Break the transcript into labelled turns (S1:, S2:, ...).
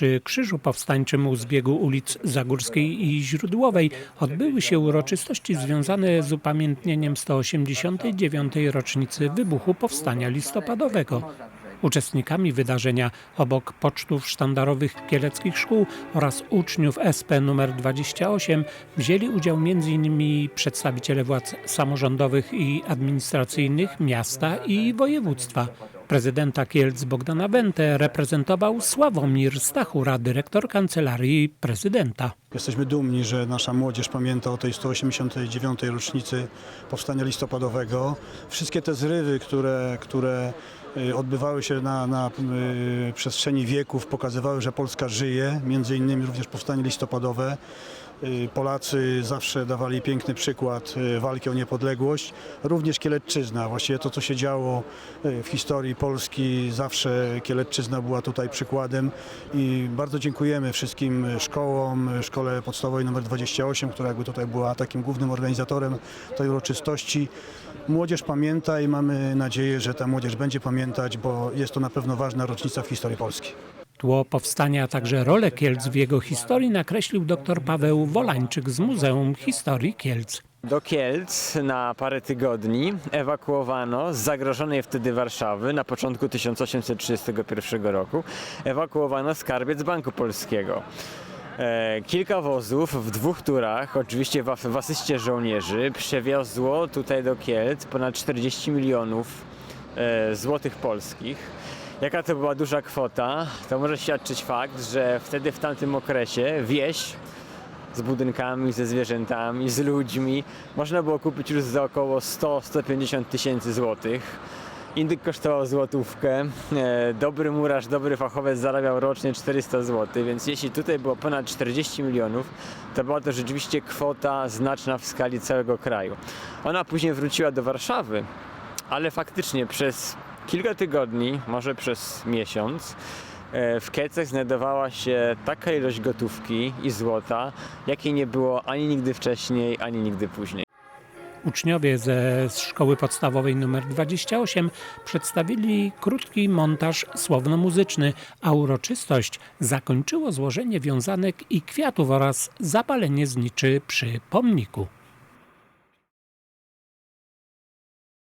S1: Przy Krzyżu Powstańczym u zbiegu ulic Zagórskiej i Źródłowej odbyły się uroczystości związane z upamiętnieniem 189. rocznicy wybuchu Powstania Listopadowego. Uczestnikami wydarzenia obok pocztów sztandarowych kieleckich szkół oraz uczniów SP nr 28 wzięli udział m.in. przedstawiciele władz samorządowych i administracyjnych miasta i województwa. Prezydenta Kielc Bogdana Wentę reprezentował Sławomir Stachura, dyrektor kancelarii prezydenta.
S2: Jesteśmy dumni, że nasza młodzież pamięta o tej 189. rocznicy Powstania Listopadowego. Wszystkie te zrywy, które, które odbywały się na, na y, przestrzeni wieków, pokazywały, że Polska żyje, między innymi również Powstanie Listopadowe. Y, Polacy zawsze dawali piękny przykład y, walki o niepodległość, również Kielecczyzna. Właściwie to, co się działo y, w historii Polski, zawsze Kielecczyzna była tutaj przykładem i bardzo dziękujemy wszystkim szkołom, Szkole Podstawowej nr 28, która jakby tutaj była takim głównym organizatorem tej uroczystości. Młodzież pamięta i mamy nadzieję, że ta młodzież będzie pamiętać, bo jest to na pewno ważna rocznica w historii Polski.
S1: Tło powstania, a także rolę Kielc w jego historii nakreślił dr Paweł Wolańczyk z Muzeum Historii Kielc.
S3: Do Kielc na parę tygodni ewakuowano z zagrożonej wtedy Warszawy na początku 1831 roku ewakuowano skarbiec Banku Polskiego. E, kilka wozów w dwóch turach, oczywiście w, w asyście żołnierzy, przewiozło tutaj do Kielc ponad 40 milionów złotych polskich. Jaka to była duża kwota, to może świadczyć fakt, że wtedy w tamtym okresie wieś z budynkami, ze zwierzętami, z ludźmi. Można było kupić już za około 100-150 tysięcy złotych. Indyk kosztował złotówkę. E, Dobry murarz, dobry fachowiec zarabiał rocznie 400 zł, więc jeśli tutaj było ponad 40 milionów, to była to rzeczywiście kwota znaczna w skali całego kraju. Ona później wróciła do Warszawy, ale faktycznie przez kilka tygodni, może przez miesiąc, e, w Kielcach znajdowała się taka ilość gotówki i złota, jakiej nie było ani nigdy wcześniej, ani nigdy później.
S1: Uczniowie ze szkoły podstawowej nr 28 przedstawili krótki montaż słowno-muzyczny, a uroczystość zakończyło złożenie wiązanek i kwiatów oraz zapalenie zniczy przy pomniku.